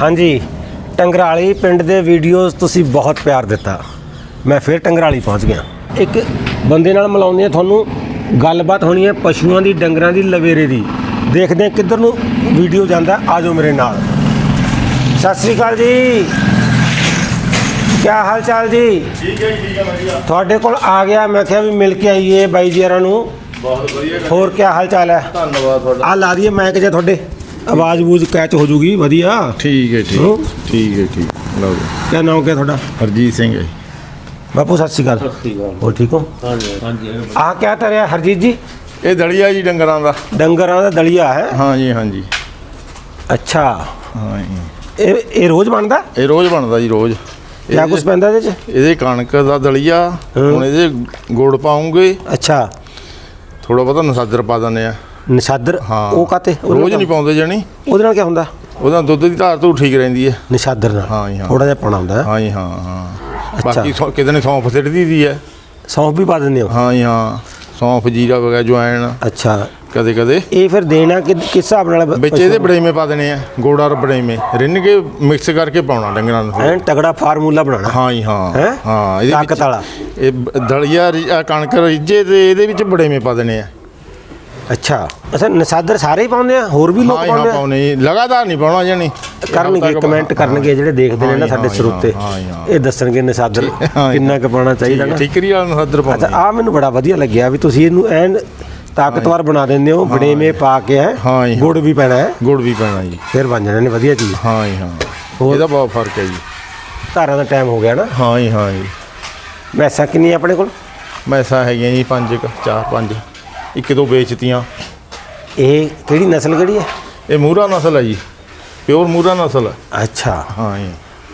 ਹਾਂਜੀ ਟੰਗਰਾਲੀ ਪਿੰਡ ਦੇ ਵੀਡੀਓਜ਼ ਤੁਸੀਂ ਬਹੁਤ ਪਿਆਰ ਦਿੱਤਾ। ਮੈਂ ਫਿਰ ਟੰਗਰਾਲੀ ਪਹੁੰਚ ਗਿਆ। ਇੱਕ ਬੰਦੇ ਨਾਲ ਮਿਲਾਉਂਦੇ ਆ ਤੁਹਾਨੂੰ ਗੱਲਬਾਤ ਹੋਣੀ ਹੈ ਪਸ਼ੂਆਂ ਦੀ ਡੰਗਰਾਂ ਦੀ ਲਵੇਰੇ ਦੀ। ਦੇਖਦੇ ਹਾਂ ਕਿੱਧਰ ਨੂੰ ਵੀਡੀਓ ਜਾਂਦਾ ਆਜੋ ਮੇਰੇ ਨਾਲ। ਸਤਿ ਸ੍ਰੀ ਅਕਾਲ ਜੀ। ਕੀ ਹਾਲ ਚਾਲ ਜੀ? ਠੀਕ ਹੈ ਠੀਕ ਹੈ ਵਧੀਆ। ਤੁਹਾਡੇ ਕੋਲ ਆ ਗਿਆ ਮੈਂ ਕਿਹਾ ਵੀ ਮਿਲ ਕੇ ਆਈਏ ਬਾਈ ਜੀ ਨੂੰ। ਬਹੁਤ ਵਧੀਆ ਹੋਰ ਕੀ ਹਾਲ ਚਾਲ ਹੈ? ਧੰਨਵਾਦ ਤੁਹਾਡਾ। ਆ ਲਾ ਦਈਏ ਮੈਕ ਜੇ ਤੁਹਾਡੇ। ਆਵਾਜ਼ ਬੂਝ ਕੈਚ ਹੋ ਜੂਗੀ ਵਧੀਆ। ਠੀਕ ਹੈ ਹੂੰ। ਠੀਕ ਠੀਕ ਹੈ ਠੀਕ ਲਓ ਜੀ। ਕਿਆ ਨਾਮ ਕਿਆ ਤੁਹਾਡਾ? ਹਰਜੀਤ ਸਿੰਘ ਹੈ ਬਾਪੂ ਸਤਿ ਸ਼੍ਰੀ ਅਕਾਲ। ਹੋਰ ਠੀਕ ਹੋ? ਹਾਂਜੀ ਆ ਕਿਆ ਤਰਿਆ ਹਰਜੀਤ ਜੀ? ਇਹ ਦਲੀਆ ਜੀ ਡੰਗਰਾਂ ਦਾ। ਡੰਗਰਾਂ ਦਾ ਦਲੀਆ ਹੈ? ਹਾਂ ਜੀ ਹਾਂ ਜੀ। ਅੱਛਾ। ਹਾਂ ਜੀ। ਇਹ ਇਹ ਰੋਜ਼ ਬਣਦਾ? ਇਹ ਰੋਜ਼ ਬਣਦਾ ਜੀ ਰੋਜ਼। ਕਿਆ ਕੁਝ ਪੈਂਦਾ ਇਹਦੇ ਚ? ਇਹਦੇ ਕਣਕ ਦਾ ਦਲੀਆ ਹੂੰ। ਹੁਣ ਇਹਦੇ ਗੁੜ ਪਾਉਂਗੇ। ਅੱਛਾ। ਥੋੜਾ ਬਹੁਤਾ ਨਸਾਦਰ ਪਾ ਦਿੰਦੇ ਆ। ਨਿਸ਼ਾਦਰ? ਹਾਂ। ਉਹ ਕਾਤੇ ਰੋਜ਼ ਨਹੀਂ ਪਾਉਂਦੇ ਜਾਣੀ? ਉਹਦੇ ਨਾਲ ਕੀ ਹੁੰਦਾ? ਉਹਦਾ ਦੁੱਧ ਦੀ ਧਾਰ ਤੋਂ ਠੀਕ ਰਹਿੰਦੀ ਹੈ। ਨਿਸ਼ਾਦਰ ਨਾਲ। ਹਾਂ ਜੀ, ਹਾਂ। ਥੋੜਾ ਜਿਹਾ ਪਾਣਾ ਹੁੰਦਾ। ਹੈ। ਹਾਂ ਜੀ ਹਾਂ ਹਾਂ। ਬਾਕੀ ਸੌ- ਕਿਤੇ ਨੇ ਸੌਂਫ ਸਿੱਟਦੀ ਦੀ ਹੈ। ਸੌਂਫ ਵੀ ਪਾ ਦਿੰਦੇ ਹੋ? ਹਾਂ ਜੀ ਹਾਂ। ਸੌਂਫ ਜੀਰਾ ਵਗੈਰਾ ਜੁਆਇਨ ਅੱਛਾ। ਕਦੇ ਕਦੇ। ਇਹ ਫਿਰ ਦੇਣਾ ਕਿ ਕਿਸ ਹਿਸਾਬ ਨਾਲ? ਵਿੱਚ ਇਹਦੇ ਬੜੇਵੇਂ ਪਾ ਦੇਣੇ ਆ। ਗੋੜਾ ਔਰ ਬੜੇਵੇਂ। ਰਿੰਨ ਕੇ ਮਿਕਸ ਕਰਕੇ ਪਾਉਣਾ ਡੰਗਰਾਂ ਨੂੰ ਐਨ ਤਗੜਾ ਫਾਰਮੂਲਾ ਬਣਾਉਣਾ। ਹਾਂ ਜੀ ਹਾਂ। ਹੈਂ? ਹਾਂ ਇਹਦੇ ਤਾਕਤ ਵਿੱਚ ਵਾਲਾ। ਇਹ ਬ- ਦਲੀਆ ਰਿ- ਆਹ ਕਣਕ ਰਿੱਝੇ ਤੇ ਇਹਦੇ ਵਿੱਚ ਬੜੇਵੇਂ ਪਾ ਦੇਣੇ ਆ। ਅੱਛਾ। ਅੱਛਾ ਨਿਸ਼ਾਦਰ ਸਾਰੇ ਹੀ ਪਾਉਂਦੇ ਆ? ਹੋਰ ਵੀ ਲੋਕ ਹਾਂ ਹਾਂ ਪਾਉਂਦੇ ਆ? ਪਾਉਣੇ। ਲਗਾਤਾਰ ਨਹੀਂ ਪਾਉਣਾ ਜਾਣੀ। ਕਰਨਗੇ ਕਮੈਂਟ ਕਰਨਗੇ ਜਿਹੜੇ ਦੇਖਦੇ ਨੇ ਨਾ ਸਾਡੇ ਸਰੋਤੇ। ਇਹ ਦੱਸਣਗੇ ਨਿਸ਼ਾਦਰ ਕਿੰਨਾ ਕੁ ਪਾਉਣਾ ਚਾਹੀਦਾ ਨਾ। ਠੀਕਰੀ ਵਾਲਾ ਨਸਦਰ ਅੱਛਾ ਪਾਉਣਾ ਆ। ਮੈਨੂੰ ਬੜਾ ਵਧੀਆ ਲੱਗਿਆ ਵੀ ਤੁਸੀਂ ਇਹਨੂੰ ਐਨ ਤਾਕਤਵਰ ਬਣਾ ਦਿੰਦੇ ਹੋ ਬੜੇਵੇਂ ਪਾ ਕੇ ਹੈ ਹਾਂ ਜੀ। ਗੁੜ ਵੀ ਪੈਣਾ ਹੈ। ਗੁੜ ਵੀ ਪੈਣਾ ਜੀ। ਫਿਰ ਬਣ ਜਾਣੇ ਨੇ ਵਧੀਆ ਚੀਜ਼। ਹਾਂ ਜੀ ਹਾਂ? ਇਹਦਾ ਬਹੁਤ ਫ਼ਰਕ ਹੈ ਜੀ। ਧਾਰਾਂ ਦਾ ਟਾਈਮ ਹੋ ਗਿਆ ਨਾ। ਹਾਂ ਜੀ ਹਾਂ ਜੀ। ਮੈਸਾਂ ਕਿੰਨੀ ਆਪਣੇ ਕੋਲ? ਮੈਸਾਂ ਹੈਗੀਆਂ ਜੀ ਪੰਜ ਕੁ, ਚਾਰ ਪੰਜ। ਇੱਕ ਦੋ ਵੇਚਤੀਆਂ? ਇਹ ਕਿਹੜੀ ਨਸਲ ਕਿਹੜੀ ਹੈ? ਇਹ ਮੂਰਾ ਨਸਲ ਹੈ ਜੀ ਪਿਓਰ ਮੂਰਾ ਨਸਲ ਹੈ। ਅੱਛਾ। ਹਾਂ ਜੀ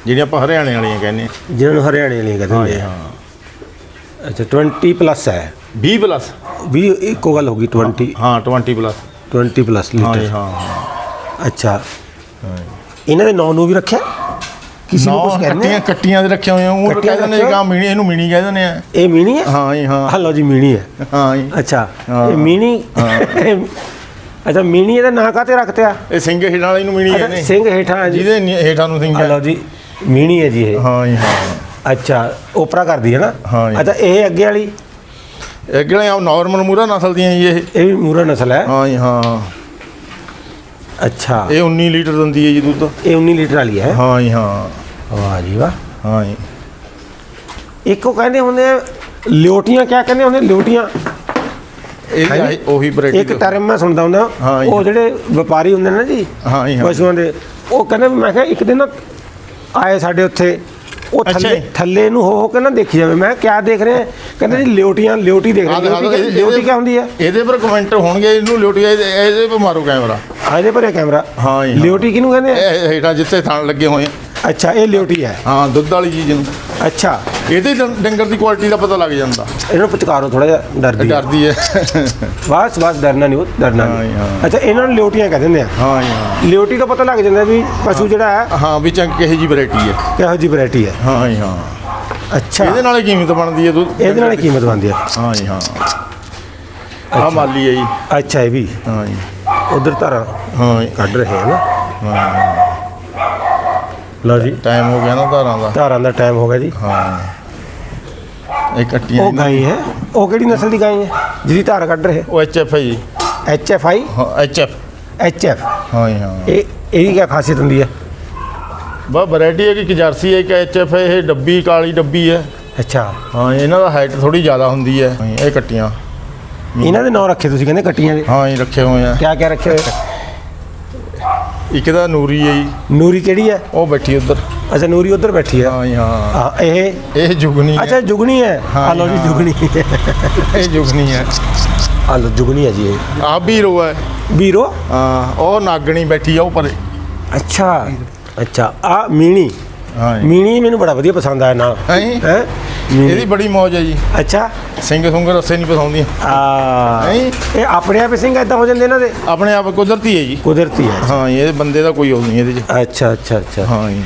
ਜਿਹੜੀਆਂ ਆਪਾਂ ਹਰਿਆਣੇ ਵਾਲੀਆਂ ਕਹਿੰਦੇ ਆ ਜਿਹਨਾਂ ਨੂੰ ਹਰਿਆਣੇ ਵਾਲੀਆਂ ਕਹਿੰਦੇ ਹਾਂ ਨੇ ਜੀ ਹਾਂ। ਅੱਛਾ 20 ਪਲੱਸ ਹੈ। 20 ਪਲੱਸ 20 ਇੱਕੋ ਗੱਲ ਹੋ ਗਈ 20 ਹਾਂ 20 ਪਲੱਸ 20 ਪਲੱਸ ਹਾਂ ਜੀ ਲੀਟਰ। ਹਾਂ ਹਾਂ। ਅੱਛਾ। ਇਹਨਾਂ ਦੇ ਨਾਂ ਨੂੰ ਵੀ ਰੱਖਿਆ? ਕਿਸੇ ਨੂੰ ਕੁਝ ਕਹਿੰਦੇ ਕੱਟੀਆਂ ਆ? ਕੱਟੀਆਂ ਦੇ ਰੱਖੇ ਹੋਏ ਆ ਉਹ ਨੇ ਰੱਖੇ ਗਾ ਮੀਣੀ ਇਹਨੂੰ ਮੀਣੀ ਕਹਿ ਦਿੰਦੇ ਆ। ਇਹ ਮੀਣੀ ਹੈ? ਹਾਂ ਜੀ ਹਾਂ। ਹਲੋ ਜੀ ਮੀਣੀ ਹੈ। ਹਾਂ ਜੀ। ਅੱਛਾ। ਇਹ ਮੀਣੀ? ਅੱਛਾ ਮੀਣੀ ਇਹਦਾ ਨਾਂ ਕਾਤੇ ਰੱਖਤੇ ਆ? ਇਹ ਸਿੰਘ ਹੇਠਾਂ ਵਾਲੀ ਨੂੰ ਮੀਣੀ ਕਹਿੰਦੇ। ਸਿੰਘ ਹੇਠਾਂ ਹੈ ਜੀ। ਜਿਹਦੇ ਹੇਠਾਂ ਨੂੰ ਸਿੰਘ ਹਲੋ ਜੀ ਮੀਣੀ ਹੈ ਜੀ ਇਹ। ਹਾਂ ਜੀ ਹਾਂ। ਅੱਛਾ ਓਪਰਾ ਕਰਦੀ ਹੈ ਨਾ? ਹਾਂ ਜੀ। ਅੱਛਾ ਇਹ ਅੱਗੇ ਵਾਲੀ? ਇਹ ਕਿਹੜੇ ਆ ਨਾਰਮਲ ਮੂਰਾ ਨਸਲ ਦੀਆਂ ਜੀ ਇਹ। ਇਹ ਵੀ ਮੂਰਾ ਨਸਲ ਹੈ। ਹਾਂ ਜੀ ਹਾਂ। ਅੱਛਾ। ਇਹ 19 ਲੀਟਰ ਦਿੰਦੀ ਹੈ ਜੀ ਦੁੱਧ। ਇਹ 19 ਲੀਟਰ ਵਾਲੀ ਹੈ? ਹਾਂ ਜੀ ਹਾਂ। ਵਾਹ ਜੀ ਵਾਹ। ਹਾਂ ਜੀ। ਇੱਕੋ ਕਹਿੰਦੇ ਹੁੰਦੇ ਆ ਲਿਓਟੀਆਂ ਕਿਆ ਕਹਿੰਦੇ ਹੁੰਦੇ ਲਿਓਟੀਆਂ? ਇਹ ਜੀ? ਆਹੀ- ਉਹੀ ਵੈਰਾਈਟੀ ਇੱਕ ਟਰਮ ਮੈਂ ਸੁਣਦਾ ਹੁੰਦਾ ਹਾਂ ਜੀ। ਉਹ ਜਿਹੜੇ ਵਪਾਰੀ ਹੁੰਦੇ ਨੇ ਨਾ ਜੀ ਹਾਂ ਜੀ ਹਾਂ। ਪਸ਼ੂਆਂ ਦੇ ਉਹ ਕਹਿੰਦੇ ਵੀ ਮੈਂ ਕਿਹਾ ਇੱਕ ਦਿਨ ਨਾ ਆਏ ਸਾਡੇ ਉੱਥੇ ਉਹ ਅੱਛਾ ਥੱਲੇ ਜੀ। ਥੱਲੇ ਨੂੰ ਹੋ ਹੋ ਕੇ ਨਾ ਦੇਖੀ ਜਾਵੇ। ਮੈਂ ਕਿਹਾ ਕਿਆ ਦੇਖ ਰਹੇ? ਆ? ਕਹਿੰਦੇ ਜੀ ਲਿਓਟੀਆਂ ਲਿਓਟੀ ਦੇਖ ਰਹੇ ਦਿਓ, ਲਿਓਟੀ ਇਹਦੇ- ਲਿਓਟੀ ਕਿਆ ਹੁੰਦੀ ਹੈ? ਇਹਦੇ ਪਰ ਕਮੈਂਟ ਹੋਣਗੇ ਇਹਨੂੰ ਲਿਓਟੀਆ ਇਹਦੇ ਇਹਦੇ ਪਰ ਮਾਰੋ ਕੈਮਰਾ ਆ ਇਹਦੇ ਪਰ ਕੈਮਰਾ। ਹਾਂ ਜੀ, ਹਾਂ। ਲਿਓਟੀ ਕਿਹਨੂੰ ਕਹਿੰਦੇ ਆ? ਇਹ ਹੇਠਾਂ ਜਿੱਥੇ ਥਣ ਲੱਗੇ ਹੋਏ ਆ। ਅੱਛਾ ਇਹ ਲਿਓਟੀ ਹੈ। ਹਾਂ ਦੁੱਧ ਵਾਲੀ ਚੀਜ਼ ਨੂੰ ਅੱਛਾ। ਇਹਦੇ ਡੰ- ਡੰਗਰ ਦੀ ਕੁਆਲਿਟੀ ਦਾ ਪਤਾ ਲੱਗ ਜਾਂਦਾ। ਇਹਨੂੰ ਪੁਚਕਾਰੋ ਥੋੜਾ ਜਿਹਾ ਇਹ ਡਰਦੀ ਹੈ। ਡਰਦੀ ਹੈ। ਬਸ ਬਸ ਡਰਨਾ ਨਹੀਂ ਉਹ ਡਰਨਾ ਹਾਂ ਜੀ, ਨਹੀਂ ਹਾਂ। ਅੱਛਾ ਇਹਨਾਂ ਨੂੰ ਲਿਓਟੀਆਂ ਕਹਿ ਦਿੰਦੇ ਆ। ਹਾਂ ਜੀ ਹਾਂ। ਲਿਓਟੀ ਤੋਂ ਪਤਾ ਲੱਗ ਜਾਂਦਾ ਵੀ ਪਸ਼ੂ ਜਿਹੜਾ ਹੈ। ਹਾਂ ਵੀ ਚੰਗ ਕਿਹੋ ਜੀ ਵੈਰਾਈਟੀ ਹੈ। ਕਿਹੋ ਜੀ ਵੈਰਾਈਟੀ ਹੈ। ਹਾਂ ਜੀ ਹਾਂ। ਅੱਛਾ। ਇਹਦੇ ਨਾਲ ਹੀ ਕੀਮਤ ਬਣਦੀ ਹੈ ਦੁੱਧ। ਇਹਦੇ ਨਾਲ ਹੀ ਕੀਮਤ ਬਣਦੀ ਹੈ। ਹਾਂ ਜੀ ਹਾਂ। ਆ ਮਾਲੀ ਹੈ ਜੀ। ਅੱਛਾ ਇਹ ਵੀ। ਹਾਂ ਜੀ। ਉਧਰ ਧਾਰਾਂ ਹਾਂ। ਕੱਢ ਰਹੇ ਹਨ ਹਾਂ। ਲਓ ਜੀ। ਟਾਈਮ ਹੋ ਗਿਆ ਨਾ ਧਾਰਾਂ ਦਾ। ਧਾਰਾਂ ਦਾ ਟਾਈਮ ਹੋ ਗਿਆ ਜੀ। ਹਾਂ। ਇਹ ਕੱਟੀਆਂ ਉਹ ਗਾਈ ਹੈ। ਉਹ ਕਿਹੜੀ ਨਸਲ ਦੀ ਗਾਈ ਹੈ? ਜਿਹਦੀ ਧਾਰ ਕੱਢ ਰਹੇ ਉਹ ਐਚ ਐਫ ਹੈ ਜੀ। ਐਚ ਐਫ ਆਈ ਹਾਂ ਐਚ ਐਫ ਐਚ ਐਫ ਹਾਂ ਹਾਂ। ਇਹ ਇਹਦੀ ਕੀ ਖਾਸੀਅਤ ਹੁੰਦੀ ਹੈ? ਬਾ ਵੈਰਾਈਟੀ ਹੈ ਕਿ ਜਰਸੀ ਹੈ ਇੱਕ ਐਚ ਐਫ ਹੈ ਇਹ ਡੱਬੀ ਕਾਲੀ ਡੱਬੀ ਹੈ। ਅੱਛਾ। ਹਾਂ ਇਹਨਾਂ ਦਾ ਹਾਈਟ ਥੋੜੀ ਜ਼ਿਆਦਾ ਹੁੰਦੀ ਹਾਂ, ਇਹ ਕੱਟੀਆਂ। ਇਹਨਾਂ ਦੇ ਨਾਂ ਰੱਖੇ ਤੁਸੀਂ ਕਹਿੰਦੇ ਕੱਟੀਆਂ ਦੇ? ਹਾਂ ਜੀ ਰੱਖੇ ਹੋਏ ਆ। ਕਿਆ ਕਿਆ ਰੱਖੇ ਹੋਏ? ਇੱਕ ਦਾ ਨੂਰੀ ਹੈ ਜੀ। ਨੂਰੀ ਕਿਹੜੀ ਹੈ? ਉਹ ਬੈਠੀ ਉੱਧਰ। ਅੱਛਾ ਨੂਰੀ ਉਧਰ ਬੈਠੀ ਹੈ। ਹਾਂ ਜੀ ਹਾਂ। ਆ ਇਹ? ਇਹ ਜੁਗਨੀ ਅੱਛਾ ਹੈ ਜੁਗਣੀ ਹੈ। ਹਾਂ ਆ ਲਓ ਜੀ ਹਾਂ। ਜੁਗਣੀ ਇਹ ਜੁਗਨੀ ਹੈ। ਆ ਲਓ ਜੁਗਣੀ ਹੈ ਜੀ ਇਹ। ਆ ਵੀਰੋ ਹੈ। ਵੀਰੋ? ਹਾਂ ਉਹ ਨਾਗਣੀ ਬੈਠੀ ਆ ਉਹ ਪਰੇ ਅੱਛਾ ਅੱਛਾ। ਆ ਮੀਣੀ। ਹਾਂ ਜੀ। ਮੀਣੀ ਮੈਨੂੰ ਬੜਾ ਵਧੀਆ ਪਸੰਦ ਆਇਆ ਨਾ। ਹੈਂ? ਹੈ? ਇਹਦੀ ਬੜੀ ਮੌਜ ਹੈ ਜੀ। ਅੱਛਾ। ਸਿੰਘ ਸੁੰਗ ਰਸੇ ਨਹੀਂ ਪਸਾਉਂਦੀਆਂ। ਆ। ਹੈਂ? ਇਹ ਆਪਣੇ ਆਪ ਹੀ ਸਿੰਘ ਇਦਾਂ ਹੋ ਜਾਂਦੇ ਇਹਨਾਂ ਦੇ? ਆਪਣੇ ਆਪ ਕੁਦਰਤੀ ਹੈ ਜੀ। ਕੁਦਰਤੀ ਹੈ ਹਾਂ ਇਹ ਬੰਦੇ ਦਾ ਕੋਈ ਉਹ ਨਹੀਂ ਇਹਦੇ 'ਚ। ਅੱਛਾ ਅੱਛਾ ਅੱਛਾ। ਹਾਂ ਜੀ।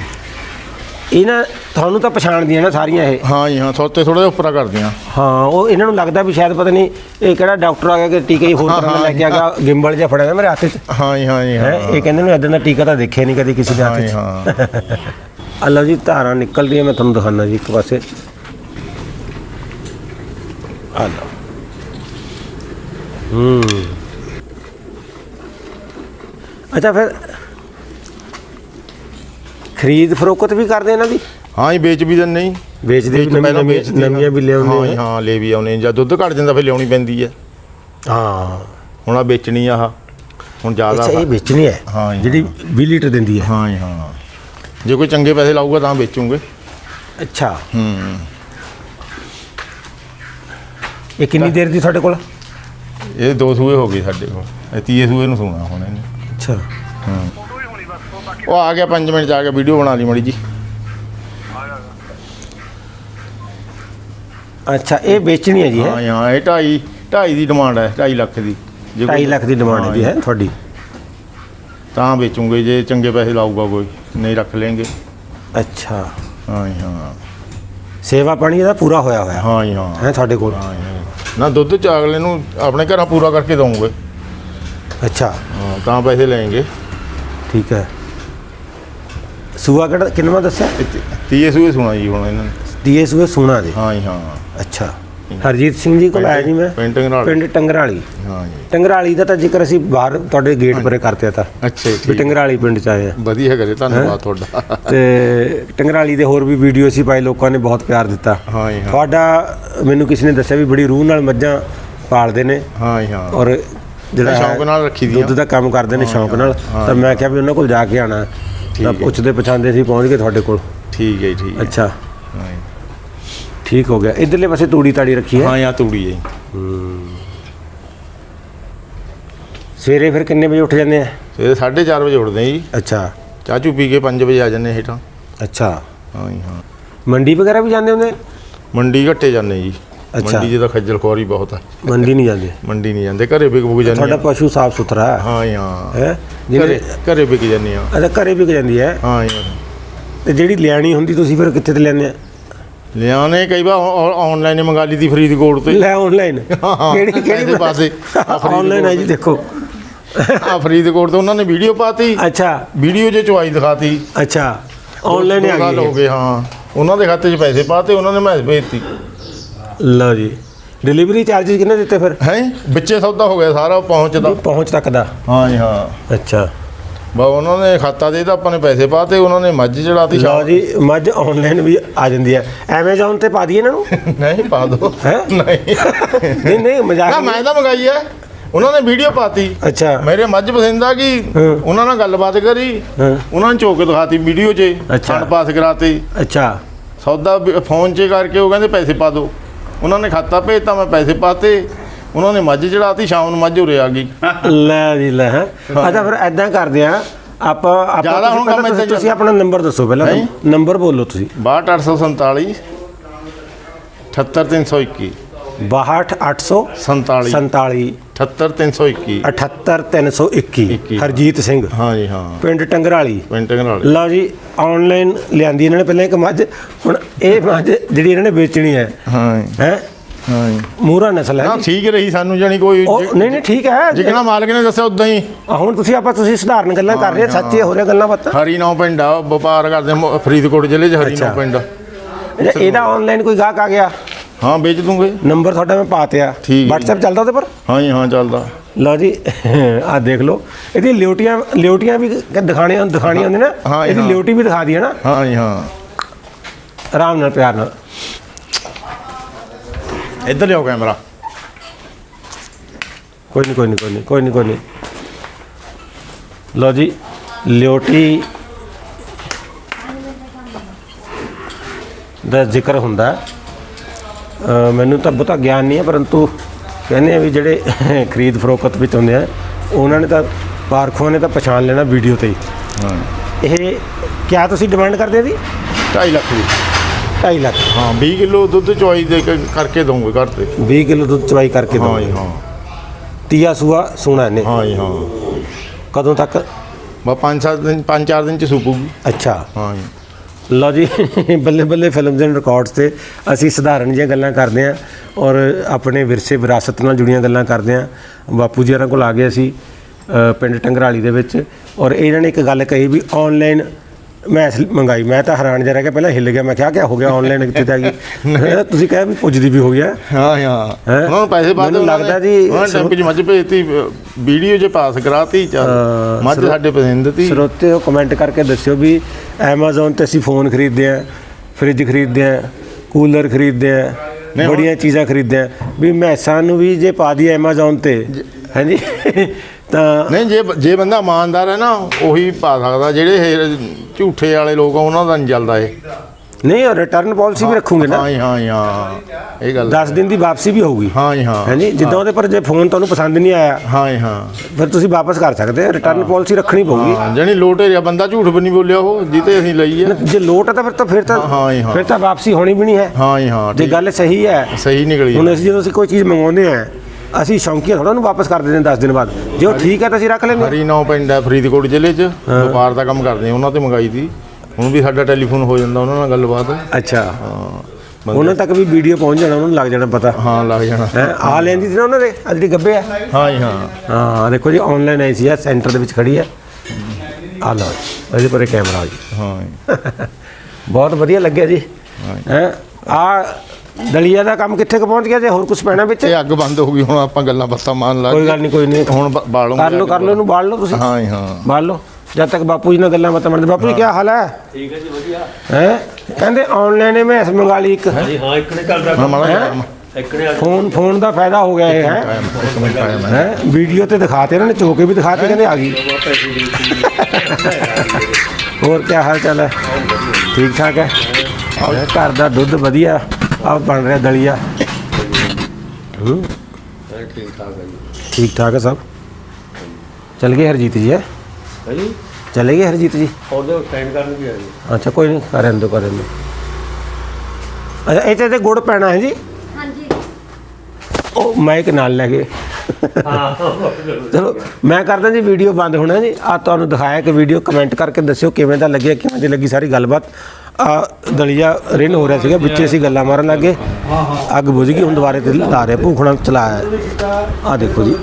ਇਹ ਨਾ ਤੁਹਾਨੂੰ ਤਾਂ ਪਛਾਣਦੀਆਂ ਨਾ ਸਾਰੀਆਂ ਇਹ? ਹਾਂ ਜੀ ਹਾਂ ਥੋੜਾ ਜਿਹਾ ਉੱਪਰਾ ਕਰਦੀਆਂ ਹਾਂ। ਉਹ ਇਹਨਾਂ ਨੂੰ ਲੱਗਦਾ ਵੀ ਸ਼ਾਇਦ ਪਤਾ ਨਹੀਂ ਇਹ ਕਿਹੜਾ ਡਾਕਟਰ ਆ ਗਿਆ ਕਿ ਟੀਕਾ ਹੀ ਹੋਰ ਤਰ੍ਹਾਂ ਦਾ ਲੈ ਕੇ ਆ ਗਿਆ ਗਿੰਬਲ ਜਿਹਾ ਫੜਿਆ ਮੇਰੇ ਹੱਥ 'ਚ। ਹਾਂ ਜੀ ਹਾਂ ਜੀ ਹੈ। ਇਹ ਕਹਿੰਦੇ ਨੇ ਇਦਾਂ ਦਾ ਟੀਕਾ ਤਾਂ ਦੇਖਿਆ ਨਹੀਂ ਕਦੀ ਕਿਸੇ ਦੇ ਹੱਥ 'ਚ। ਹਾਂ। ਲਓ ਜੀ ਧਾਰਾਂ ਨਿਕਲ ਰਹੀਆਂ ਮੈਂ ਤੁਹਾਨੂੰ ਦਿਖਾਣਾ ਜੀ ਇੱਕ ਪਾਸੇ। ਆ ਲਓ ਹੂੰ ਅੱਛਾ ਫਿਰ ਖਰੀਦ ਫਰੋਖਤ ਵੀ ਕਰਦੇ ਇਹਨਾਂ ਦੀ? ਹਾਂ ਜੀ ਵੇਚ ਵੀ ਦਿੰਦੇ ਜੀ। ਵੇਚਦੇ ਵੀ ਨਵੀਆਂ ਨਵੀਆਂ ਵੀ ਹਾਂ ਲਿਆਉਂਦੇ ਆ। ਹਾਂ ਲੈ ਵੀ ਆਉਣੇ ਜਾਂ ਦੁੱਧ ਘਟ ਜਾਂਦਾ ਫਿਰ ਲਿਆਉਣੀ ਪੈਂਦੀ ਹੈ ਹਾਂ। ਹੁਣ ਆ ਵੇਚਣੀ ਆ ਆਹ। ਹੁਣ ਜ਼ਿਆਦਾ ਅੱਛਾ ਇਹ ਵੇਚਣੀ ਹੈ ਹਾਂ ਜਿਹੜੀ 20 ਲੀਟਰ ਦਿੰਦੀ ਹੈ ਹਾਂ ਹਾਂ। ਜੇ ਕੋਈ ਚੰਗੇ ਪੈਸੇ ਲਾਊਗਾ ਤਾਂ ਵੇਚੂਗੇ। ਅੱਛਾ। ਹੂੰ। ਇਹ ਕਿੰਨੀ ਦੇਰ ਦੀ ਤੁਹਾਡੇ ਕੋਲ? ਇਹ ਦੋ ਸੂਏ ਹੋ ਗਏ ਸਾਡੇ ਕੋਲ। ਇਹ ਤੀਏ ਸੂਏ ਨੂੰ ਸੂਣਾ ਹੁਣ ਇਹਨੇ। ਅੱਛਾ। ਉਹ ਆ ਗਿਆ 5 ਮਿੰਟ ਚ ਆ ਕੇ ਵੀਡੀਓ ਬਣਾ ਲਈ ਮੜੀ ਜੀ। ਅੱਛਾ ਇਹ ਵੇਚਣੀ ਹੈ ਜੀ ਹੈ? ਹਾਂ ਹਾਂ ਇਹ ਢਾਈ ਢਾਈ ਦੀ ਡਿਮਾਂਡ ਹੈ 2.5 ਲੱਖ ਦੀ। ਜੇ 2.5 ਕੋਈ- ਲੱਖ ਦੀ ਡਿਮਾਂਡ ਹਾਂ ਹੈ ਜੀ ਹੈ। ਤੁਹਾਡੀ। ਤਾਂ ਵੇਚੂਗੇ ਜੇ ਚੰਗੇ ਪੈਸੇ ਲਾਊਗਾ ਕੋਈ ਨਹੀਂ ਰੱਖ ਲੈਣਗੇ। ਅੱਛਾ। ਹਾਂ ਜੀ, ਹਾਂ। ਸੇਵਾ ਪਾਣੀ ਇਹਦਾ ਪੂਰਾ ਹੋਇਆ ਹੋਇਆ। ਹਾਂ ਜੀ, ਹਾਂ। ਹੈ ਤੁਹਾਡੇ ਕੋਲ? ਹਾਂ ਜੀ। ਨਾ ਦੁੱਧ ਚ ਅਗਲੇ ਨੂੰ ਆਪਣੇ ਘਰਾਂ ਪੂਰਾ ਕਰਕੇ ਦਊਂਗੇ। ਅੱਛਾ। ਹਾਂ ਤਾਂ ਪੈਸੇ ਲੈਣਗੇ। ਠੀਕ ਹੈ। ਸੂਆ ਕਿਹੜਾ ਕਿੰਨਵਾ ਦੱਸਿਆ? ਤੀਏ ਸੂਏ ਸੁਣਾ ਜੀ ਹੁਣ ਇਹਨਾਂ ਨੇ। ਡੀਏ ਸੂਏ ਸੋਨਾ ਦੇ ਹਾਂ ਜੀ ਹਾਂ। ਅੱਛਾ। ਹਰਜੀਤ ਸਿੰਘ ਜੀ ਕੋਲ ਆਇਆ ਜੀ ਮੈਂ। ਪਿੰਡ ਨਾਲ। ਪਿੰਡ ਟੰਗਰਾਲੀ। ਹਾਂ ਜੀ। ਟੰਗਰਾਲੀ ਦਾ ਤਾਂ ਜ਼ਿਕਰ ਅਸੀਂ ਬਾਹਰ ਤੁਹਾਡੇ ਗੇਟ ਪਰੇ ਕਰਤੇ ਤਾਂ। ਅੱਛਾ ਜੀ, ਟੰਗਰਾਲੀ ਪਿੰਡ ਚ ਆਏ ਆ। ਵਧੀਆ ਕਰੇ ਧੰਨਵਾਦ ਤੁਹਾਡਾ। ਤੇ ਟੰਗਰਾਲੀ ਦੇ ਹੋਰ ਵੀ ਵੀਡੀਓ ਸੀ ਪਾਏ ਲੋਕਾਂ ਨੇ ਬਹੁਤ ਪਿਆਰ ਦਿੱਤਾ। ਹਾਂ ਜੀ ਤੁਹਾਡਾ ਮੈਨੂੰ ਕਿਸੇ ਨੇ ਦੱਸਿਆ ਵੀ ਬੜੀ ਰੂਹ ਨਾਲ ਮੱਝਾਂ ਪਾਲਦੇ ਨੇ। ਹਾਂ ਜੀ ਹਾਂ। ਔਰ ਜਿਹੜਾ ਸ਼ੌਂਕ ਨਾਲ ਰੱਖੀ ਦੀਆਂ। ਦੁੱਧ ਦਾ ਕੰਮ ਕਰਦੇ ਨੇ ਸ਼ੌਂਕ ਨਾਲ। ਤਾਂ ਮੈਂ ਕਿਹਾ ਵੀ ਉਹਨਾਂ ਕੋਲ ਜਾ ਕੇ ਆਣਾ ਤਾਂ। ਪੁੱਛਦੇ ਪਛਾਣਦੇ ਸੀ ਪਹੁੰਚ ਗਏ ਤੁਹਾਡੇ ਕੋਲ। ਠੀਕ ਹੈ ਜੀ, ਠੀਕ ਹੈ। ਅੱਛਾ। ਹਾਂ ਜੀ। ਠੀਕ ਹੋ ਗਿਆ। ਇਧਰਲੇ ਪਾਸੇ ਤੂੜੀ ਤਾੜੀ ਰੱਖੀ ਹੈ। ਹਾਂ ਜਾਂ ਤੂੜੀ ਹੈ। ਸਵੇਰੇ ਫਿਰ ਕਿੰਨੇ ਵਜੇ ਉੱਠ ਜਾਂਦੇ ਆ? ਸਵੇਰੇ 4:30 ਵਜੇ ਉੱਠਦੇ ਜੀ। ਅੱਛਾ। ਚਾਹ ਚੂ ਪੀ ਕੇ 5 ਵਜੇ ਆ ਜੰਨੇ ਹੇਠਾਂ। ਅੱਛਾ। ਹਾਂ ਜੀ ਹਾਂ। ਮੰਡੀ ਵਗੈਰਾ ਵੀ ਜਾਂਦੇ ਹੁੰਦੇ? ਮੰਡੀ ਘੱਟੇ ਜਾਂਦੇ ਜੀ। ਅੱਛਾ। ਮੰਡੀ 'ਚ ਤਾਂ ਖੱਜਲ ਖੁਆਰੀ ਬਹੁਤ ਹੈ ਮੰਡੀ ਨਹੀਂ ਜਾਂਦੇ? ਮੰਡੀ ਨਹੀਂ ਜਾਂਦੇ। ਘਰੇ ਵਿਕ ਵਿਕ ਜਾਂਦੇ ਤੁਹਾਡਾ ਪਸ਼ੂ ਸਾਫ਼ ਸੁਥਰਾ ਹੈ। ਹਾਂ ਜੀ, ਹਾਂ। ਹੈ? ਘਰੇ ਜਿਹੜੇ ਘਰੇ ਵਿਕ ਜਾਂਦੇ ਆ ਅੱਛਾ ਘਰੇ ਵਿਕ ਜਾਂਦੀ ਹੈ। ਹਾਂ ਜੀ ਤੇ ਜਿਹੜੀ ਲਿਆਣੀ ਹੁੰਦੀ ਤੁਸੀਂ ਫਿਰ ਕਿੱਥੇ ਤੇ ਲੈਂਦੇ ਆ? ਲਿਆਣੇ ਕਈ ਵਾਰ ਆਨਲਾਈਨ ਮੰਗਾ ਲਈ ਦੀ ਫਰੀਦਕੋਟ ਤੇ। ਲੈ ਆਨਲਾਈਨ ਕਿਹੜੀ ਕਿਹੜੀ ਪੈਸੇ ਆਨਲਾਈਨ ਹੈ ਜੀ ਦੇਖੋ। ਆ ਫਰੀਦਕੋਟ ਤੋਂ ਉਹਨਾਂ ਨੇ ਵੀਡੀਓ ਪਾਤੀ। ਅੱਛਾ। ਵੀਡੀਓ 'ਚ ਚੁਆਈ ਦਿਖਾਤੀ। ਅੱਛਾ ਆਨਲਾਈਨ ਦੋ ਆ ਗੱਲ ਹੋ ਗਈ ਗਏ ਹਾਂ। ਉਹਨਾਂ ਦੇ ਖਾਤੇ 'ਚ ਪੈਸੇ ਪਾਤੇ ਉਹਨਾਂ ਨੇ ਮੈਸ ਭੇਜਤੀ ਲਓ ਜੀ। ਡਿਲੀਵਰੀ ਚਾਰजेस ਕਿੰਨੇ ਦਿੱਤੇ ਫਿਰ? ਹੈ? ਵਿੱਚੇ ਸੌਦਾ ਹੋ ਗਿਆ ਸਾਰਾ ਪਹੁੰਚਦਾ ਪਹੁੰਚ ਤੱਕ ਦਾ। ਹਾਂ ਜੀ ਹਾਂ। ਅੱਛਾ। ਬਾ ਉਹਨਾਂ ਨੇ ਖਾਤਾ ਦੇ ਤਾਂ ਆਪਾਂ ਨੇ ਪੈਸੇ ਪਾਤੇ ਉਹਨਾਂ ਨੇ ਮੱਝ ਚੜਾਤੀ ਲਓ ਜੀ ਮੱਝ ਆਨਲਾਈਨ ਵੀ ਆ ਜਾਂਦੀ ਹੈ। ਐਮਾਜ਼ੋਨ ਤੇ ਪਾ ਦਈਏ ਇਹਨਾਂ ਨੂੰ? ਨਹੀਂ ਪਾ ਦੋ। ਹੈਂ? ਨਹੀਂ। ਨਹੀਂ ਨਹੀਂ ਮਜ਼ਾਕ ਨਾ ਨਹੀਂ। ਮੈਂ ਤਾਂ ਮੰਗਾਈ ਐ ਉਹਨਾਂ ਨੇ ਵੀਡੀਓ ਪਾਤੀ। ਅੱਛਾ। ਮੇਰੇ ਮੱਝ ਪਸੰਦ ਆ ਗਈ। ਹਾਂ। ਉਹਨਾਂ ਨਾਲ ਗੱਲਬਾਤ ਕਰੀ। ਹਾਂ। ਉਹਨਾਂ ਨੇ ਚੋਕ ਦਿਖਾਤੀ ਵੀਡੀਓ 'ਚ। ਅੱਛਾ। ਫੰਡ ਪਾਸ ਕਰਾਤੇ। ਅੱਛਾ। ਸੌਦਾ ਵੀ ਫੋਨ 'ਚ ਕਰਕੇ ਉਹ ਕਹਿੰਦੇ ਪੈਸੇ ਪਾ ਦਿਓ ਉਹਨਾਂ ਨੇ ਖਾਤਾ ਭੇਜਤਾ ਮੈਂ ਪੈਸੇ ਪਾਤੇ। ਉਹਨਾਂ ਨੇ ਮੱਝ ਚੜਾਤੀ ਸ਼ਾਮ ਨੂੰ ਮੱਝ ਉਰੇ ਆ ਗਈ। ਲੈ ਜੀ ਲੈ। ਅੱਛਾ ਫਿਰ ਐਦਾਂ ਕਰਦੇ ਆ ਆਪਾਂ ਆਪਾਂ ਜ਼ਿਆਦਾ ਤੁਸੀਂ ਹੁਣ ਕੰਮ ਆਪਣਾ ਨੰਬਰ ਦੱਸੋ ਪਹਿਲਾਂ? ਨੰਬਰ ਬੋਲੋ ਤੁਸੀਂ। 62847 78321 62800 47 47 78321 78321 ਇੱਕੀ। ਹਰਜੀਤ ਸਿੰਘ। ਹਾਂ ਜੀ ਹਾਂ। ਪਿੰਡ ਟੰਗਰਾਲੀ। ਲਓ ਜੀ ਆਨਲਾਈਨ ਲਿਆਂਦੀ ਇਹਨਾਂ ਨੇ ਪਹਿਲਾਂ ਇੱਕ ਮੱਝ। ਹੁਣ ਇਹ ਮੱਝ ਜਿਹੜੀ ਇਹਨਾਂ ਨੇ ਵੇਚਣੀ ਹੈ ਹਾਂ। ਹੈ ਹਾਂ ਜੀ। ਮੂਰਾ ਨਸਲ ਹੈ ਨਾ ਜੀ। ਠੀਕ ਰਹੀ ਸਾਨੂੰ ਜਾਨੀ ਕੋਈ ਉਹ ਨਹੀਂ ਨਹੀਂ ਠੀਕ ਹੈ ਜਿਕਣਾ ਮਾਲਕ ਨੇ ਦੱਸਿਆ ਉਦਾਂ ਹੀ। ਆ ਹੁਣ ਤੁਸੀਂ ਆਪਾਂ ਤੁਸੀਂ ਸਧਾਰਨ ਗੱਲਾਂ ਕਰ ਰਹੇ ਸੱਚੇ ਹੋ ਰਿਹਾ ਗੱਲਾਂ ਬਾਤਾਂ ਹਰੀ ਨੌ ਪਿੰਡ ਆ ਵਪਾਰ ਕਰਦੇ ਮ- ਫਰੀਦਕੋਟ ਜ਼ਿਲ੍ਹੇ 'ਚ ਹਰੀ ਅੱਛਾ। ਨੌ ਪਿੰਡ ਅੱਛਾ, ਇਹਦਾ ਆਨਲਾਈਨ ਕੋਈ ਗਾਹਕ ਆ ਗਿਆ? ਹਾਂ ਵੇਚ ਦੂੰਗੇ। ਨੰਬਰ ਤੁਹਾਡਾ ਮੈਂ ਪਾਤਿਆ ਠੀਕ ਹੈ। WhatsApp ਚੱਲਦਾ ਉਹਦੇ ਪਰ? ਹਾਂ ਜੀ ਹਾਂ ਚੱਲਦਾ। ਲਓ ਜੀ ਆ ਦੇਖ ਲਓ। ਇਹਦੀ ਲਿਓਟੀਆਂ ਲਿਓਟੀਆਂ ਵੀ ਦਿਖਾਣੀਆਂ ਦਿਖਾਣੀਆਂ ਹੁੰਦੀਆਂ ਨਾ। ਹਾਂ, ਇਹਦੀ ਹਾਂ। ਲਿਓਟੀ ਵੀ ਦਿਖਾ ਦਈਏ ਨਾ। ਹਾਂ ਜੀ ਹਾਂ। ਆਰਾਮ ਨਾਲ ਪਿਆਰ ਨਾਲ। ਇੱਧਰ ਲਿਆਓ ਕੈਮਰਾ। ਕੋਈ ਨਹੀਂ ਕੋਈ ਨਹੀਂ ਕੋਈ ਨਹੀਂ ਕੋਈ ਨਹੀਂ ਕੋਈ ਨਹੀਂ ਲਓ ਜੀ ਲਿਓਟੀ ਦਾ ਜ਼ਿਕਰ ਹੁੰਦਾ। ਮੈਨੂੰ ਤਾਂ ਬਹੁਤਾ ਗਿਆਨ ਨਹੀਂ ਹੈ ਪਰੰਤੂ ਕਹਿੰਦੇ ਆ ਵੀ ਜਿਹੜੇ ਖਰੀਦ ਫਰੋਖਤ ਵਿੱਚ ਹੁੰਦੇ ਆ ਉਹਨਾਂ ਨੇ ਤਾਂ ਪਾਰਖੋਂ ਨੇ ਤਾਂ ਪਛਾਣ ਲੈਣਾ ਵੀਡੀਓ ਤੇ ਹੀ। ਇਹ ਕਿਆ ਤੁਸੀਂ ਡਿਮਾਂਡ ਕਰਦੇ ਇਹਦੀ 2.5 ਲੱਖ ਦੀ। 2.5 ਲੱਖ। ਹਾਂ 20 ਕਿਲੋ ਦੁੱਧ ਚੁਆਈ ਦੇ ਕੇ ਕਰਕੇ ਦਊਂਗੇ ਘਰ ਤੇ। 20 ਕਿਲੋ ਦੁੱਧ ਚਵਾਈ ਕਰਕੇ ਹਾਂ ਦੋ ਜੀ ਹਾਂ। ਤੀਆ ਸੂਆ ਸੋਣਾ ਇਹਨੇ। ਹਾਂ ਜੀ ਹਾਂ। ਕਦੋਂ ਤੱਕ? ਬਾ 5-7 ਦਿਨ 5-4 ਦਿਨ ਚ ਸੂਪੂਗੀ ਅੱਛਾ। ਹਾਂ ਜੀ। ਲਓ ਜੀ ਬੱਲੇ ਬੱਲੇ ਫਿਲਮਸ ਐਂਡ ਰਿਕਾਰਡਸ ਤੇ ਅਸੀਂ ਸਧਾਰਨ ਜਿਹੀਆਂ ਗੱਲਾਂ ਕਰਦੇ ਹਾਂ ਔਰ ਆਪਣੇ ਵਿਰਸੇ ਵਿਰਾਸਤ ਨਾਲ ਜੁੜੀਆਂ ਗੱਲਾਂ ਕਰਦੇ ਹਾਂ। ਬਾਪੂ ਜੀ ਹੋਰਾਂ ਕੋਲ ਆ ਗਏ ਅਸੀਂ ਅ, ਪਿੰਡ ਟੰਗਰਾਲੀ ਦੇ ਵਿੱਚ ਔਰ ਇਹਨਾਂ ਨੇ ਇੱਕ ਗੱਲ ਕਹੀ ਵੀ ਆਨਲਾਈਨ ਮੈਸ ਮੰਗਾਈ ਮੈਂ ਤਾਂ ਹੈਰਾਨ ਜਿਹਾ ਰਹਿ ਗਿਆ ਪਹਿਲਾਂ ਹਿੱਲ ਗਿਆ ਮੈਂ ਕਿਹਾ ਕਿਆ ਹੋ ਗਿਆ ਆਨਲਾਈਨ ਕਿੱਥੇ ਤਾਂ ਗਈ ਤੁਸੀਂ ਕਹਿਆ ਵੀ ਪੁੱਜਦੀ ਵੀ ਹੋ ਗਿਆ ਹਾਂ ਹਾਂ। ਹੈਂ? ਉਹਨਾਂ ਨੂੰ ਪੈਸੇ ਪਾ ਮੈਨੂੰ ਲੱਗਦਾ ਜੀ ਉਹਨਾਂ ਨੇ ਟੈਂਪੂ 'ਚ ਮੱਝ ਭੇਜਤੀ ਵੀਡੀਓ 'ਚ ਪਾਸ ਕਰਾਤੀ ਚੱਲ। ਮੱਝ ਸਾਡੇ ਪਸੰਦ ਤੀ ਸਰੋਤੇ ਕਮੈਂਟ ਕਰਕੇ ਦੱਸਿਓ ਵੀ Amazon ਤੇ ਅਸੀਂ ਫੋਨ ਖਰੀਦਦੇ ਆ ਫ੍ਰਿਜ ਖਰੀਦਦੇ ਆ ਕੂਲਰ ਖਰੀਦਦੇ ਆ ਬੜੀਆਂ ਚੀਜ਼ਾਂ ਖਰੀਦਦੇ ਆ ਵੀ ਮੈਸਾਂ ਨੂੰ ਵੀ ਜੇ ਪਾ ਦਈਏ Amazon ਤੇ। ਹਾਂਜੀ ਤਾਂ ਨਹੀਂ ਜੇ ਜੇ ਬੰਦਾ ਇਮਾਨਦਾਰ ਹੈ ਨਾ ਉਹੀ ਪਾ ਸਕਦਾ। ਜਿਹੜੇ ਇਹ ਝੂਠੇ ਵਾਲੇ ਲੋਕ ਆ ਉਹਨਾਂ ਦਾ ਨਹੀਂ ਚੱਲਦਾ ਇਹ। ਨਹੀਂ ਰਿਟਰਨ ਪਾਲਿਸੀ ਵੀ ਰੱਖੂਗੇ ਨਾ। ਹਾਂ ਜੀ, ਹਾਂ ਜੀ, ਹਾਂ ਇਹ ਗੱਲ 10 ਦਿਨ ਦੀ ਵਾਪਸੀ ਵੀ ਹੋਊਗੀ। ਹਾਂ ਜੀ, ਹਾਂ ਹਾਂਜੀ ਜਿੱਦਾਂ ਉਹਦੇ ਪਰ ਜੇ ਫੋਨ ਤੁਹਾਨੂੰ ਪਸੰਦ ਨਹੀਂ ਆਇਆ ਹਾਂ ਜੀ, ਹਾਂ। ਫਿਰ ਤੁਸੀਂ ਵਾਪਸ ਕਰ ਸਕਦੇ ਆ ਰਿਟਰਨ ਪਾਲਿਸੀ ਰੱਖਣੀ ਪਊਗੀ। ਹਾਂ ਜਣੀ ਲੋਟ ਏਰੀਆ ਬੰਦਾ ਝੂਠ ਵੀ ਨਹੀਂ ਬੋਲਿਆ ਉਹ ਜਿੱਤੇ ਅਸੀਂ ਲਈ ਹੈ। ਜੇ ਲੋਟ ਹੈ ਤਾਂ ਫਿਰ ਤਾਂ ਫਿਰ ਤਾਂ ਹਾਂ ਜੀ, ਹਾਂ। ਫਿਰ ਤਾਂ ਵਾਪਸੀ ਹੋਣੀ ਵੀ ਨਹੀਂ ਹੈ। ਹਾਂ ਜੀ, ਹਾਂ ਜੇ ਠੀਕ। ਗੱਲ ਸਹੀ ਹੈ। ਸਹੀ ਨਿਕਲੀ ਹੁਣ ਅਸੀਂ ਜਦੋਂ ਅਸੀਂ ਕੋਈ ਚੀਜ਼ ਮੰਗਵਾਉਂਦੇ ਆ ਅਸੀਂ ਸ਼ੌਂਕੀਆ ਥੋੜਾ ਉਹਨੂੰ ਵਾਪਸ ਕਰ ਦਿੰਦੇ ਹਾਂ 10 ਦਿਨ ਬਾਅਦ। ਜੇ ਉਹ ਠੀਕ ਹੈ ਤਾਂ ਅਸੀਂ ਰੱਖ ਲੈਂਦੇ ਹਾਂ। ਹਰੀ ਨੌ ਪਿੰਡ ਹੈ ਫਰੀਦਕੋਟ ਜ਼ਿਲ੍ਹੇ 'ਚ। ਵਪਾਰ ਦਾ ਕੰਮ ਕਰਦੇ ਆ ਉਹਨਾਂ ਤੇ ਮੰਗਾਈ ਤੀ ਹੁਣ ਵੀ ਸਾਡਾ ਟੈਲੀਫੋਨ ਹੋ ਜਾਂਦਾ ਉਹਨਾਂ ਨਾਲ ਗੱਲਬਾਤ। ਅੱਛਾ। ਹਾਂ ਉਹਨਾਂ ਤੱਕ ਵੀ ਵੀਡੀਓ ਪਹੁੰਚ ਜਾਣਾ ਉਹਨਾਂ ਨੂੰ ਲੱਗ ਜਾਣਾ ਪਤਾ। ਹਾਂ ਲੱਗ ਜਾਣਾ। ਹੈ ਆ ਲੈਂਦੀ ਸੀ ਨਾ ਉਹਨਾਂ ਦੇ ਆ ਜਿਹੜੀ ਗੱਬੇ ਆ। ਹਾਂ ਜੀ ਹਾਂ। ਹਾਂ ਦੇਖੋ ਜੀ ਆਨਲਾਈਨ ਆਈ ਸੀ ਆ ਸੈਂਟਰ ਦੇ ਵਿੱਚ ਖੜੀ ਹੈ ਆ ਲਓ ਇਹਦੇ ਪਰੇ ਕੈਮਰਾ ਜੀ। ਹਾਂ ਜੀ। ਬਹੁਤ ਵਧੀਆ ਲੱਗਿਆ ਜੀ। ਹੈ ਆ ਦਲੀਆ ਦਾ ਕੰਮ ਕਿੱਥੇ ਕੁ ਪਹੁੰਚ ਗਿਆ ਜੇ ਹੋਰ ਕੁਝ ਪੈਣਾ ਵਿੱਚ? ਇਹ ਅੱਗ ਬੰਦ ਹੋ ਗਈ ਹੁਣ ਆਪਾਂ ਗੱਲਾਂ ਬਾਤਾਂ ਮਾਰਨ ਲੱਗ ਕੋਈ ਗੱਲ ਨਹੀਂ ਕੋਈ ਨਹੀਂ ਹੁਣ ਬ- ਕਰ ਲਓ ਕਰ ਲਓ ਇਹਨੂੰ ਬਾਲ ਲਓ ਤੁਸੀਂ। ਹਾਂ ਜੀ, ਹਾਂ। ਬਾਲ ਲਓ। ਜਦ ਤੱਕ ਬਾਪੂ ਜੀ ਨਾਲ ਗੱਲਾਂ ਬਾਤਾਂ ਮਾਰਦੇ ਬਾਪੂ ਜੀ ਕੀ ਹਾਲ ਹੈ? ਠੀਕ ਹੈ ਜੀ ਵਧੀਆ। ਹੈ? ਕਹਿੰਦੇ ਆਨਲਾਈਨ ਹੀ ਮੈਂ ਮੰਗਾ ਲਈ ਇੱਕ। ਜੀ ਹਾਂ ਇੱਕਨੇ ਚੱਲਦਾ ਹੁਣ ਮਾੜਾ ਜਿਹਾ ਫੋਨ ਫੋਨ ਦਾ ਫਾਇਦਾ ਹੋ ਗਿਆ ਇਹ ਹੈ? ਇੱਕ ਮਿੰਟ ਹੈ ਹੈ? ਵੀਡੀਓ ਤੇ ਦਿਖਾਤੇ ਇਹਨਾਂ ਨੇ ਚੋਕੇ ਵੀ ਦਿਖਾਤੇ ਕਹਿੰਦੇ ਆ ਗਈ। ਹੋਰ ਕੀ ਹਾਲ ਚਾਲ ਹੈ? ਠੀਕ ਠਾਕ ਹੈ? ਘਰ ਦਾ ਦੁੱਧ ਵਧੀਆ ਆ ਬਣ ਰਿਹਾ ਦਲੀਆ। ਹੂੰ ਠੀਕ ਠਾਕ ਹੈ ਜੀ। ਠੀਕ ਠਾਕ ਹੈ ਸਭ? ਚਲ ਗਏ ਹਰਜੀਤ ਜੀ ਹੈ? ਜੀ ਚਲੇ ਗਏ ਹਰਜੀਤ ਜੀ? ਉਹਦੇ ਸਟੈਂਡ ਕਰਨ ਵੀ ਆ ਜੀ ਅੱਛਾ ਕੋਈ ਨਹੀਂ ਕਰਨ ਦੋ ਕਰਨ ਦੋ ਅੱਛਾ ਇਹ 'ਚ ਤੇ ਗੁੜ ਪੈਣਾ ਹੈ ਜੀ? ਹਾਂਜੀ। ਉਹ ਮਾਈਕ ਨਾਲ ਲੈ ਗਏ ਹਾਂ ਚਲੋ ਮੈਂ ਕਰਦਾ ਜੀ ਵੀਡੀਓ ਬੰਦ ਹੋਣਾ ਜੀ। ਆ ਤੁਹਾਨੂੰ ਦਿਖਾਇਆ ਕਿ ਵੀਡੀਓ ਕਮੈਂਟ ਕਰਕੇ ਦੱਸਿਓ ਕਿਵੇਂ ਦਾ ਲੱਗਿਆ ਕਿਵੇਂ ਦੀ ਲੱਗੀ ਸਾਰੀ ਗੱਲਬਾਤ। ਆ ਦਲੀਆ ਰਿੰਨ ਹੋ ਰਿਹਾ ਸੀਗਾ, ਵਿੱਚੇ ਅਸੀਂ ਗੱਲਾਂ ਮਾਰਨ ਲੱਗੇ ਅੱਗ ਬੁਝ ਗਈ, ਹੁਣ ਦੁਬਾਰੇ ਤੇ ਲਾ ਰਹੇ ਭੂਖਣਾ ਚਲਾਇਆ ਆ ਦੇਖੋ ਜੀ।